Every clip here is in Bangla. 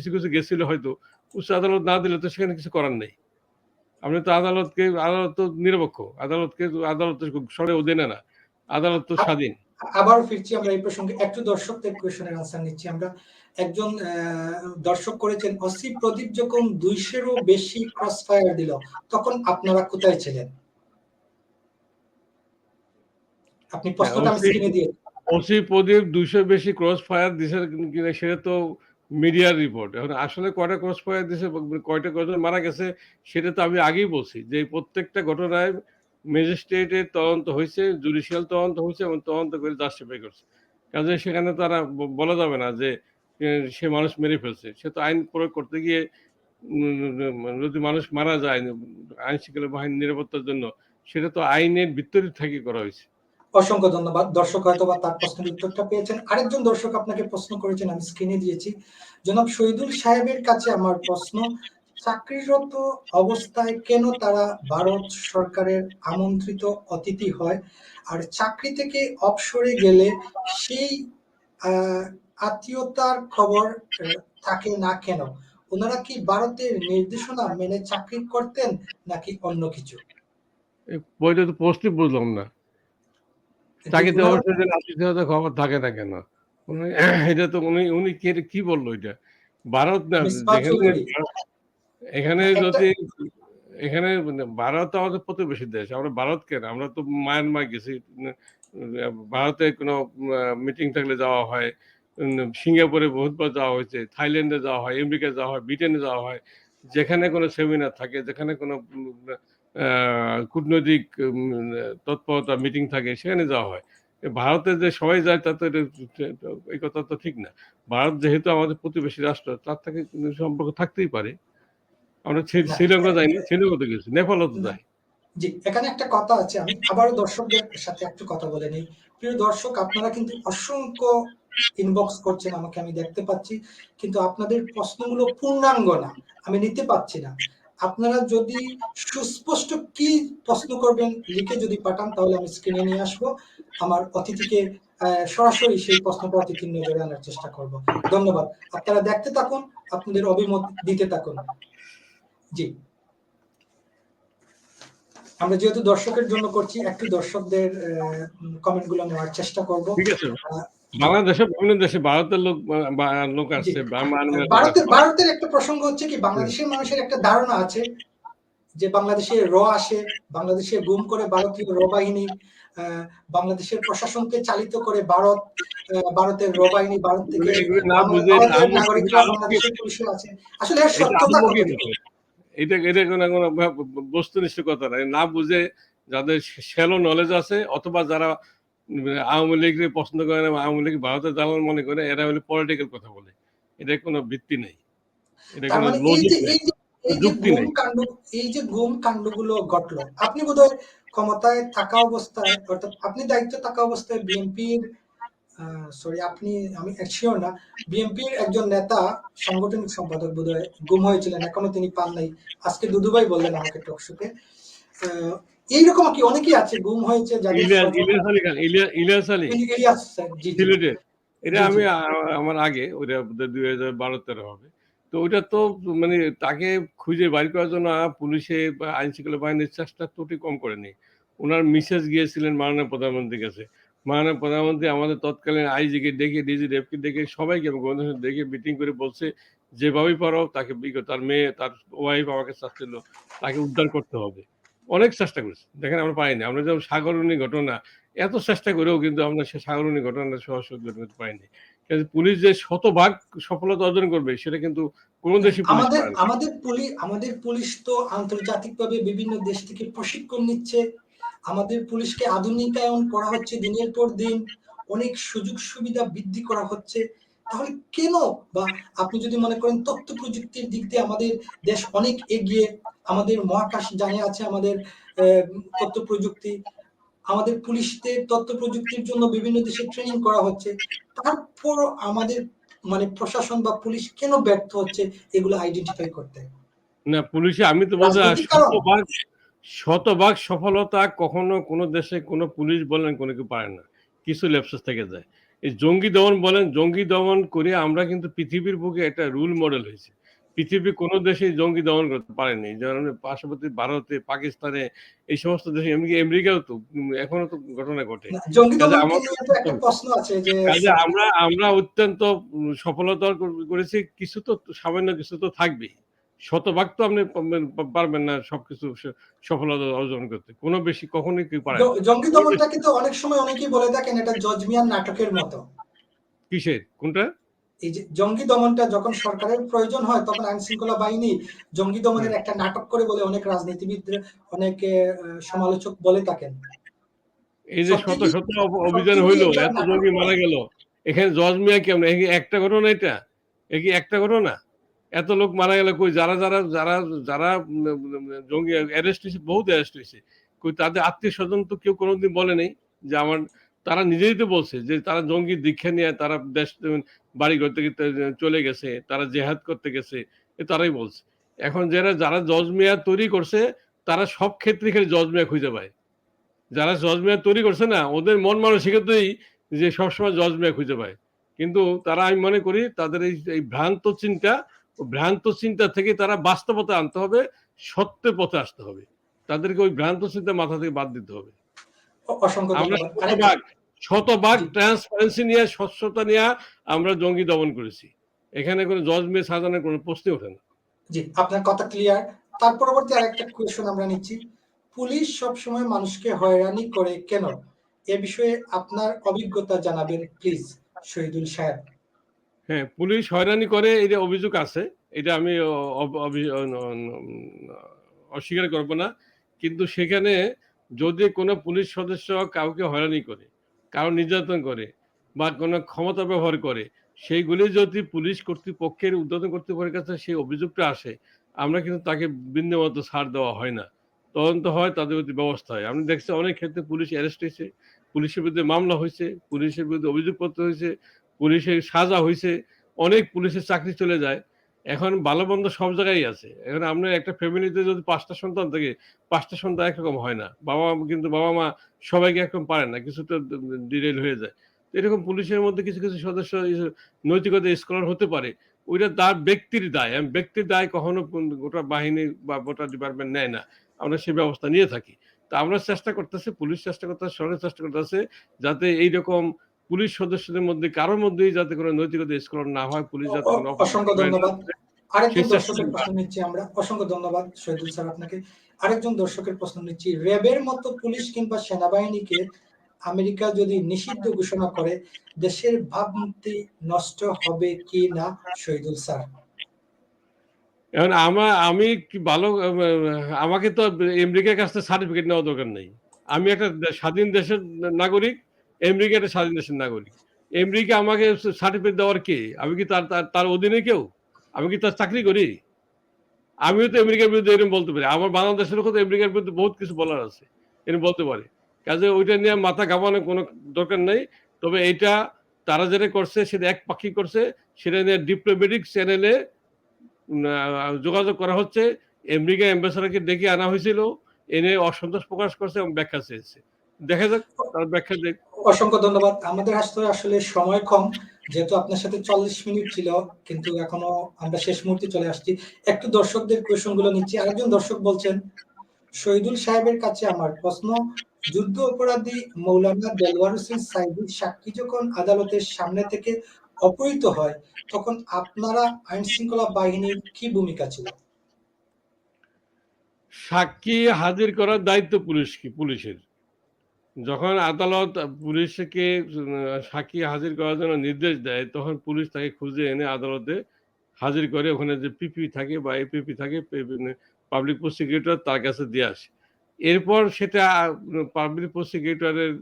কিছু কিছু গেছিল হয়তো উচ্চ আদালত না দিলে তো সেখানে কিছু করার নেই। আপনি তো আদালতকে আদালত তো নিরপেক্ষ আদালতকে আদালত সরে অধীনে না আদালত তো স্বাধীন। আবারও ফিরছি আমরা এই প্রসঙ্গে একটু দর্শকদের কোয়েশনের আনসার নিচ্ছি আমরা। একজন দর্শক করেছেন অসি প্রদীপ যখন দুইশেরও বেশি ক্রস ফায়ার দিল তখন আপনারা কোথায় ছিলেন? আপনি প্রশ্নটা আমি স্ক্রিনে দিয়ে ওসি প্রদীপ দুইশো বেশি ক্রস ফায়ার দিছে কিনা সেটা তো মিডিয়ার রিপোর্ট। এখন আসলে কয়টা ক্রস ফায়ার দিছে, কয়টা কজন মারা গেছে, সেটা তো আমি আগেই বলছি যে প্রত্যেকটা ঘটনায় ম্যাজিস্ট্রেটের তদন্ত হয়েছে, জুডিশিয়াল তদন্ত হয়েছে এবং তদন্ত করে দাস জাস্টিফাই করছে। কাজে সেখানে তারা বলা যাবে না যে সে মানুষ মেরে ফেলছে। সে তো আইন প্রয়োগ করতে গিয়ে যদি মানুষ মারা যায়, আইন শৃঙ্খলা বাহিনীর নিরাপত্তার জন্য, সেটা তো আইনের ভিতরে থেকে করা হয়েছে। অসংখ্য ধন্যবাদ। দর্শক হয়তো বা তার প্রশ্নের উত্তরটা পেয়েছেন। আরেকজন দর্শক আপনাকে প্রশ্ন করেছেন, আমি স্ক্রিনে দিয়েছি। জনাব শহীদুল সাহেবের কাছে আমার প্রশ্ন, চাকরিরত অবস্থায় কেন তারা ভারত সরকারের আমন্ত্রিত অতিথি হয়? আর চাকরি থেকে অবসরে গেলে সেই আত্মীয়তার খবর থাকে না কেন? ওনারা কি ভারতের নির্দেশনা মেনে চাকরি করতেন নাকি অন্য কিছু? বইটা তো পোস্টই বুঝলাম না। চাকরিতে অবশ্যই আত্মীয়তা খবর থাকে না। কেন এটা তো উনি উনি কে কি বলল এটা ভারত না। এখানে যদি এখানে মানে ভারত আমাদের প্রতিবেশী দেশ আমরা ভারত কেন? আমরা তো মায়ানমার গেছি ভারতে কোনো মিটিং থাকলে যাওয়া হয় সিঙ্গাপুরে বহুতবার যাওয়া হয়েছে থাইল্যান্ডে যাওয়া হয় আমেরিকা যাওয়া হয় ব্রিটেনে যাওয়া হয় যেখানে কোনো সেমিনার থাকে যেখানে কোনো কূটনৈতিক তৎপরতা মিটিং থাকে সেখানে যাওয়া হয়। ভারতে যে সবাই যায় তাতে এই কথা তো ঠিক না। ভারত যেহেতু আমাদের প্রতিবেশী রাষ্ট্র তার থেকে সম্পর্ক থাকতেই পারে। আমরা। শ্রীলঙ্কা যাই না শ্রীলঙ্কাতে গেছি নেপালও তো যাই জি এখানে একটা কথা আছে আমি আবারও দর্শকদের সাথে একটু কথা বলে নিই। প্রিয় দর্শক আপনারা কিন্তু অসংখ্য ইনবক্স করছেন আমাকে আমি দেখতে পাচ্ছি কিন্তু আপনাদের প্রশ্নগুলো পূর্ণাঙ্গ না আমি নিতে পাচ্ছি না। আপনারা যদি সুস্পষ্ট কি প্রশ্ন করবেন লিখে যদি পাঠান তাহলে আমি স্ক্রিনে নিয়ে আসব। আমার অতিথিকে সরাসরি সেই প্রশ্নটা অতিথির নজরে আনার চেষ্টা করব। ধন্যবাদ। আপনারা দেখতে থাকুন আপনাদের অভিমত দিতে থাকুন। জি। আমরা যেহেতু দর্শকের জন্য করছি একটু দর্শকদের কমেন্টগুলো নেওয়ার চেষ্টা করব। ঠিক আছে। বাংলাদেশে বিভিন্ন দেশে ভারতের লোক লোক আছে ভারতের ভারতের একটা প্রসঙ্গ হচ্ছে কি বাংলাদেশের মানুষের একটা ধারণা আছে যে বাংলাদেশে র আসে বাংলাদেশে গুম করে ভারতীয় র বাহিনী বাংলাদেশের প্রশাসনকে চালিত করে ভারত ভারতের র বাহিনী ভারত থেকে নাগরিকরা বাংলাদেশের পুলিশে আছে। আসলে সত্যতা। এটা এটা কোনো কোনো বস্তুনিষ্ঠ কথা নাই। না বুঝে যাদের শ্যালো নলেজ আছে অথবা যারা আওয়ামী লীগের পছন্দ করে না আওয়ামী লীগ ভারতের দালাল মনে করে এরা হলে পলিটিক্যাল কথা বলে। এটা কোনো ভিত্তি নেই। এটা কোনো মানে লজিক নেই। এই যে গুম কাণ্ডগুলো ঘটলো আপনি বোধহয় ক্ষমতায় থাকা অবস্থায় অর্থাৎ আপনি দায়িত্ব থাকা অবস্থায় বিএনপির সরি আপনি আমি শিওর না বিএনপির একজন নেতা সাংগঠনিক সম্পাদক বোধহয় গুম হয়েছিলেন এখনও তিনি পান নাই। আজকে দুদুভাই বললেন আমাকে টকশোতে এইরকম কি অনেকেই আছে গুম হয়েছে ইলিয়াস আলী ইলিয়াস। সিলেটের এটা। আমি আমার আগে ওটা দুই হাজার বারো তেরো হবে। তো ওইটা তো মানে তাকে খুঁজে বাইর করার জন্য পুলিশে বা আইন শৃঙ্খলা বাহিনীর চেষ্টা ত্রুটি কম করেনি। ওনার মিসেস গিয়েছিলেন মাননীয় প্রধানমন্ত্রীর কাছে। মাননীয় প্রধানমন্ত্রী আমাদের তৎকালীন আইজিকে ডেকে ডিজি রেপকে ডেকে সবাইকে গণেশ ডেকে মিটিং করে বলছে যেভাবেই পারো তাকে তার মেয়ে তার ওয়াইফ আমাকে চাচ্ছিল তাকে উদ্ধার করতে হবে। অনেক চেষ্টা করেছে। দেখেন আমরা পাইনি। আমরা যেমন সাগরণী ঘটনা এত চেষ্টা করেও কিন্তু আমরা সে সাগরণী ঘটনাটা সহজ করতে পাইনি। পুলিশ যে শতভাগ সফলতা অর্জন করবে সেটা কিন্তু কোন পুলিশ আমাদের আমাদের পুলিশ আমাদের পুলিশ তো আন্তর্জাতিকভাবে বিভিন্ন দেশ থেকে প্রশিক্ষণ নিচ্ছে। আমাদের পুলিশকে আধুনিকায়ন করা হচ্ছে দিনের পর দিন। অনেক সুযোগ সুবিধা বৃদ্ধি করা হচ্ছে। তাহলে কেন? বা আপনি যদি মনে করেন তথ্য প্রযুক্তির দিক দিয়ে আমাদের দেশ অনেক এগিয়ে আমাদের মহাকাশ জানে আছে আমাদের তথ্য প্রযুক্তি আমাদের পুলিশদের তথ্য প্রযুক্তির জন্য বিভিন্ন দেশে ট্রেনিং করা হচ্ছে তারপর আমাদের মানে প্রশাসন বা পুলিশ কেন ব্যর্থ হচ্ছে এগুলো আইডেন্টিফাই করতে? না পুলিশে আমি তো শতভাগ শতভাগ সফলতা কখনো কোনো দেশে কোনো পুলিশ বলেন কোনো কেউ পারে না। কিছু ল্যাপসেস থেকে যায়। এই জঙ্গি দমন বলেন জঙ্গি দমন করে আমরা কিন্তু পৃথিবীর বুকে একটা রুল মডেল হয়েছে। পৃথিবীর কোনো দেশে জঙ্গি দমন করতে পারেনি। যেমন পার্শ্ববর্তী ভারতে পাকিস্তানে এই সমস্ত দেশে এমনকি আমেরিকাও তো এখনও তো ঘটনা ঘটে। আমরা আমরা অত্যন্ত সফলতা করেছি কিছু তো সামান্য কিছু তো থাকবেই। শতভাগ তো আপনি পারবেন না সবকিছু সফলতা অর্জন করতে। কোনো বেশি কখনোই কেউ পারে জঙ্গি দমনটা কিন্তু অনেক সময় অনেকেই বলে থাকেন এটা জজ মিয়ার নাটকের মতো। কিসের? কোনটা? এই যে জঙ্গি দমনটা যখন সরকারের প্রয়োজন হয় তখন আইন শৃঙ্খলা বাহিনী জঙ্গি দমনের একটা নাটক করে বলে অনেক রাজনীতিবিদ অনেক সমালোচক বলে থাকেন। এই যে শত শত অভিযান হইল এত জঙ্গি মারা গেল। এখানে জজ মিয়া কেমন কি একটা ঘটনা এটা? এ কি একটা ঘটনা? এত লোক মারা গেল কই? যারা যারা যারা যারা জঙ্গি অ্যারেস্ট হয়েছে, বহুত অ্যারেস্ট হয়েছে। কই তাদের আত্মীয় স্বজন তো কেউ কোনোদিন বলে নেই যে আমার, তারা নিজেই তো বলছে যে তারা জঙ্গি দীক্ষা নিয়ে তারা দেশ বাড়ি ঘর থেকে চলে গেছে, তারা জেহাদ করতে গেছে, এ তারাই বলছে। এখন যারা যারা জজ মিয়া তৈরি করছে, তারা সব ক্ষেত্রে খালি জজ মিয়া খুঁজে পায়। যারা জজ মিয়া তৈরি করছে না, ওদের মন মানসিকতাই যে সবসময় জজ মিয়া খুঁজে পায়। কিন্তু তারা আমি মনে করি তাদের এই ভ্রান্ত চিন্তা ভ্রান্ত চিন্তা থেকে তারা বাস্তবতা আনতে হবে সত্যের পথে আসতে হবে। তাদেরকে ওই ভ্রান্ত চিন্তা মাথা থেকে বাদ দিতে হবে। শতভাগ ট্রান্সপারেন্সি নিয়ে স্বচ্ছতা নিয়ে আমরা জঙ্গি দমন করেছি। এখানে কোনো জজ মিয়া সাজানোর কোনো প্রশ্নই ওঠে না। জি আপনার কথা ক্লিয়ার তার পরবর্তী আরেকটা কোয়েশ্চন আমরা নিচ্ছি। পুলিশ সবসময় মানুষকে হয়রানি করে কেন? এ বিষয়ে আপনার অভিজ্ঞতা জানাবেন প্লিজ শহীদুল সাহেব। হ্যাঁ পুলিশ হয়রানি করে এটা অভিযোগ আছে, এটা আমি অস্বীকার করব না। কিন্তু সেখানে যদি কোনো পুলিশ সদস্য কাউকে হয়রানি করে, কারও নির্যাতন করে বা কোনো ক্ষমতা ব্যবহার করে, সেইগুলি যদি পুলিশ কর্তৃপক্ষের উদ্বোধন কর্তৃপক্ষের কাছে সেই অভিযোগটা আসে, আমরা কিন্তু তাকে বিন্দুমাত্র ছাড় দেওয়া হয় না। তদন্ত হয়, তাদের প্রতি ব্যবস্থা হয়। আমি দেখছি অনেক ক্ষেত্রে পুলিশ অ্যারেস্ট হয়েছে, পুলিশের বিরুদ্ধে মামলা হয়েছে, পুলিশের বিরুদ্ধে অভিযোগপত্র হয়েছে পুলিশের সাজা হয়েছে অনেক পুলিশের চাকরি চলে যায়। এখন ভালো মন্দ সব জায়গায় আছে। এখন আপনার একটা ফ্যামিলিতে যদি পাঁচটা সন্তান থাকে, পাঁচটা সন্তান একরকম হয় না। বাবা কিন্তু বাবা মা সবাইকে একরকম পারে না, কিছু তো ডিরেল হয়ে যায়। এরকম পুলিশের মধ্যে কিছু কিছু সদস্য নৈতিকতা স্কলার হতে পারে, ওইটা তার ব্যক্তির দায়। আমি ব্যক্তির দায় কখনো গোটা বাহিনী বা গোটা ডিপার্টমেন্ট নেয় না। আমরা সে ব্যবস্থা নিয়ে থাকি। তা আমরা চেষ্টা করতেছি, পুলিশ চেষ্টা করতেছে, সরকার চেষ্টা করতেছে, যাতে এইরকম পুলিশ সদস্যদের মধ্যে কারোর মধ্যেই যাতে কোনো নৈতিকতা স্কলার না হয় পুলিশ যাতে অসংখ্য ধন্যবাদ। আরেকজন দর্শকের প্রশ্ন নিচ্ছি আমরা। অসংখ্য ধন্যবাদ শহীদুল স্যার আপনাকে। আরেকজন দর্শকের প্রশ্ন নিচ্ছি র্যাবের মতো পুলিশ কিংবা সেনাবাহিনীকে আমেরিকা যদি নিষিদ্ধ ঘোষণা করে দেশের ভাবমূর্তি নষ্ট হবে কি না শহীদুল স্যার? এখন আমার আমি কি ভালো আমাকে তো আমেরিকার কাছ থেকে সার্টিফিকেট নেওয়া দরকার নেই। আমি একটা স্বাধীন দেশের নাগরিক আমেরিকা একটা স্বাধীন দেশের নাগরিক। আমেরিকা আমাকে সার্টিফিকেট দেওয়ার কে? আমি কি তার তার- অধীনে কেউ? আমি কি তার চাকরি করি? আমিও তো আমেরিকার বিরুদ্ধে এরকম বলতে পারি। আমার বাংলাদেশের লোক তো আমেরিকার বিরুদ্ধে বহুত কিছু বলার আছে এরকম বলতে পারে। কাজে ওইটা নিয়ে মাথা ঘামানোর কোনো দরকার নেই। তবে এটা তারা যেটা করছে, সেটা এক পাখি করছে। সেটা নিয়ে ডিপ্লোমেটিক চ্যানেলে যোগাযোগ করা হচ্ছে। আমেরিকা অ্যাম্বাসাডারকে ডেকে আনা হয়েছিল। এনে অসন্তোষ প্রকাশ করছে এবং ব্যাখ্যা চেয়েছে। দেখা যাক তার ব্যাখ্যা দেখ। অসংখ্য ধন্যবাদ। আমাদের আসলে আসলে সময় কম যেহেতু আপনার সাথে চল্লিশ মিনিট ছিল কিন্তু এখনও আমরা শেষ মুহূর্তে চলে আসছি। একটু দর্শকদের কোয়েশনগুলো নিচ্ছি। আরেকজন দর্শক বলছেন শহীদুল সাহেবের কাছে আমার প্রশ্ন যুদ্ধ অপরাধী মৌলানা দেলওয়ার হোসেন সাইদির সাক্ষী যখন আদালতের সামনে থেকে অপহৃত হয় তখন আপনারা আইন শৃঙ্খলা বাহিনীর কি ভূমিকা ছিল? সাক্ষী হাজির করার দায়িত্ব পুলিশ কি? পুলিশের। যখন আদালত পুলিশকে সাক্ষী হাজির করার জন্য নির্দেশ দেয়, তখন পুলিশ তাকে খুঁজে এনে আদালতে হাজির করে। ওখানে যে পিপি থাকে বা এপিপি থাকে পাবলিক প্রসিকিউটর তার কাছে দিয়ে আসে। এরপর সেটা পাবলিক প্রসিকিউটরের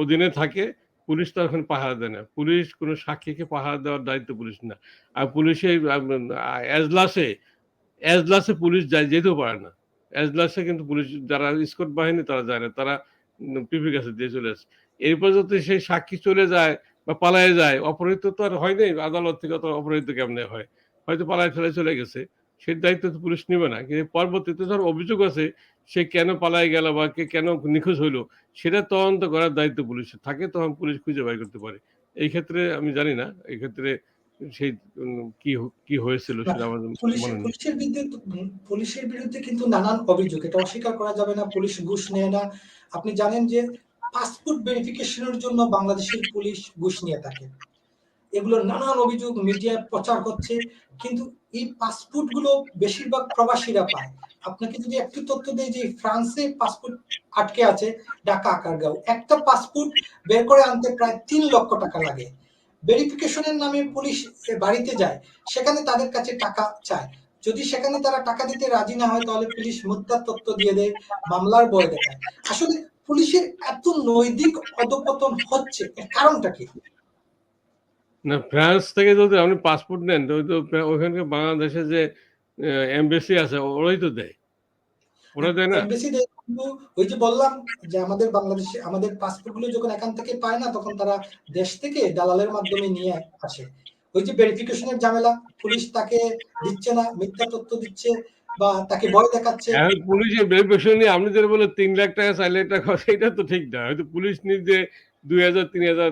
অধীনে থাকে। পুলিশ তো এখন পাহারা দেয় না। পুলিশ কোনো সাক্ষীকে পাহারা দেওয়ার দায়িত্ব পুলিশ না। আর পুলিশের এজলাসে এজলাসে পুলিশ যেতেও পারে না। এজলাসে কিন্তু পুলিশ, যারা স্কট বাহিনী, তারা যায় না। তারা পিপির কাছে দিয়ে চলে আসে। এরপর যদি সেই সাক্ষী চলে যায় বা পালায় যায়, অপহৃত তো আর হয় নাই, আদালত থেকে তো অপহৃত কেমনে হয়? হয়তো পালায় ফেলে চলে গেছে। সেই দায়িত্ব তো পুলিশ নিবে না। কিন্তু পরবর্তীতে ধর অভিযোগ আছে, সে কেন পালায় গেল বা কে কেন নিখোঁজ হইল, সেটা তদন্ত করার দায়িত্ব পুলিশের। থাকে তখন পুলিশ খুঁজে বের করতে পারে। এই ক্ষেত্রে আমি জানি না। এই ক্ষেত্রে সেই কি কি হয়েছিল সেটা আমাদের পুলিশের বিরুদ্ধে পুলিশের বিরুদ্ধে কিন্তু নানান অভিযোগ এটা অস্বীকার করা যাবে না পুলিশ ঘুষ নেয় না। আপনি জানেন যে পাসপোর্ট ভেরিফিকেশনের জন্য বাংলাদেশের পুলিশ ঘুষ নিয়ে থাকে। এগুলো নানান অভিযোগ মিডিয়ায় প্রচার হচ্ছে কিন্তু এই পাসপোর্টগুলো বেশিরভাগ প্রবাসীরা পায়। আপনাকে যদি একটু তথ্য দেয় যে ফ্রান্সে পাসপোর্ট আটকে আছে ঢাকা আকারগাঁও। একটা পাসপোর্ট বের করে আনতে প্রায় তিন লক্ষ টাকা লাগে। ভেরিফিকেশনের নামে পুলিশ বাড়িতে যায়, সেখানে তাদের কাছে টাকা চায়। যদি সেখানে তারা টাকা দিতে রাজি না হয়, তাহলে পুলিশ মুদ্রা তথ্য দিয়ে দেয়, মামলার বয় দেখায়। আসলে পুলিশের এত নৈতিক অধপতন হচ্ছে, এর কারণটা কি? না, ফ্রান্স থেকে যদি আপনি পাসপোর্ট নেন, তো তো বাংলাদেশে যে এমবেসি আছে, ওরাই তো দেয়। ওরা দেয় না? ওই যে বললাম যে আমাদের বাংলাদেশে আমাদের পাসপোর্টগুলো যখন এখান থেকে পায় না তখন তারা দেশ থেকে দালালের মাধ্যমে নিয়ে আসে। ওই যে ভেরিফিকেশনের ঝামেলা পুলিশ তাকে দিচ্ছে না মিথ্যা তথ্য দিচ্ছে বা তাকে ভয় দেখাচ্ছে। এখন পুলিশের ভেরিফিকেশন নিয়ে আপনি যেটা বলে তিন লাখ টাকা চার লাখ টাকা এটা তো ঠিক না। হয়তো পুলিশ নিজে দুই হাজার তিন হাজার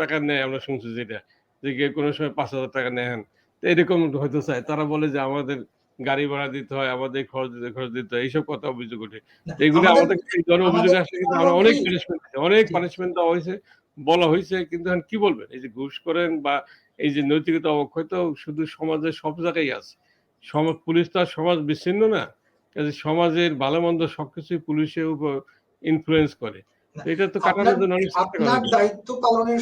টাকা নেয় আমরা শুনছি যেটা। যে কোনো সময় পাঁচ হাজার টাকা নেন তো এরকম হয়তো চায়। তারা বলে যে আমাদের গাড়ি ভাড়া দিতে হয় আমাদের খরচ দিতে খরচ দিতে হয় এইসব কথা অভিযোগ ওঠে। এগুলো আমাদের- ধরনের অভিযোগ আসলে কিন্তু আমরা অনেক পানিশমেন্ট অনেক পানিশমেন্ট দেওয়া হয়েছে বলা হয়েছে কিন্তু এখন কি বলবেন? এই যে ঘুষ করেন বা এই যে নৈতিকতা অবক্ষয় তো শুধু সমাজের সব জায়গায় আছে। সমাজ পুলিশ তো আর সমাজ বিচ্ছিন্ন না কাজে সমাজের ভালো মন্দ সবকিছুই পুলিশের উপর ইনফ্লুয়েন্স করে। এটা তো কাটানোর জন্য আপনার দায়িত্ব পালনের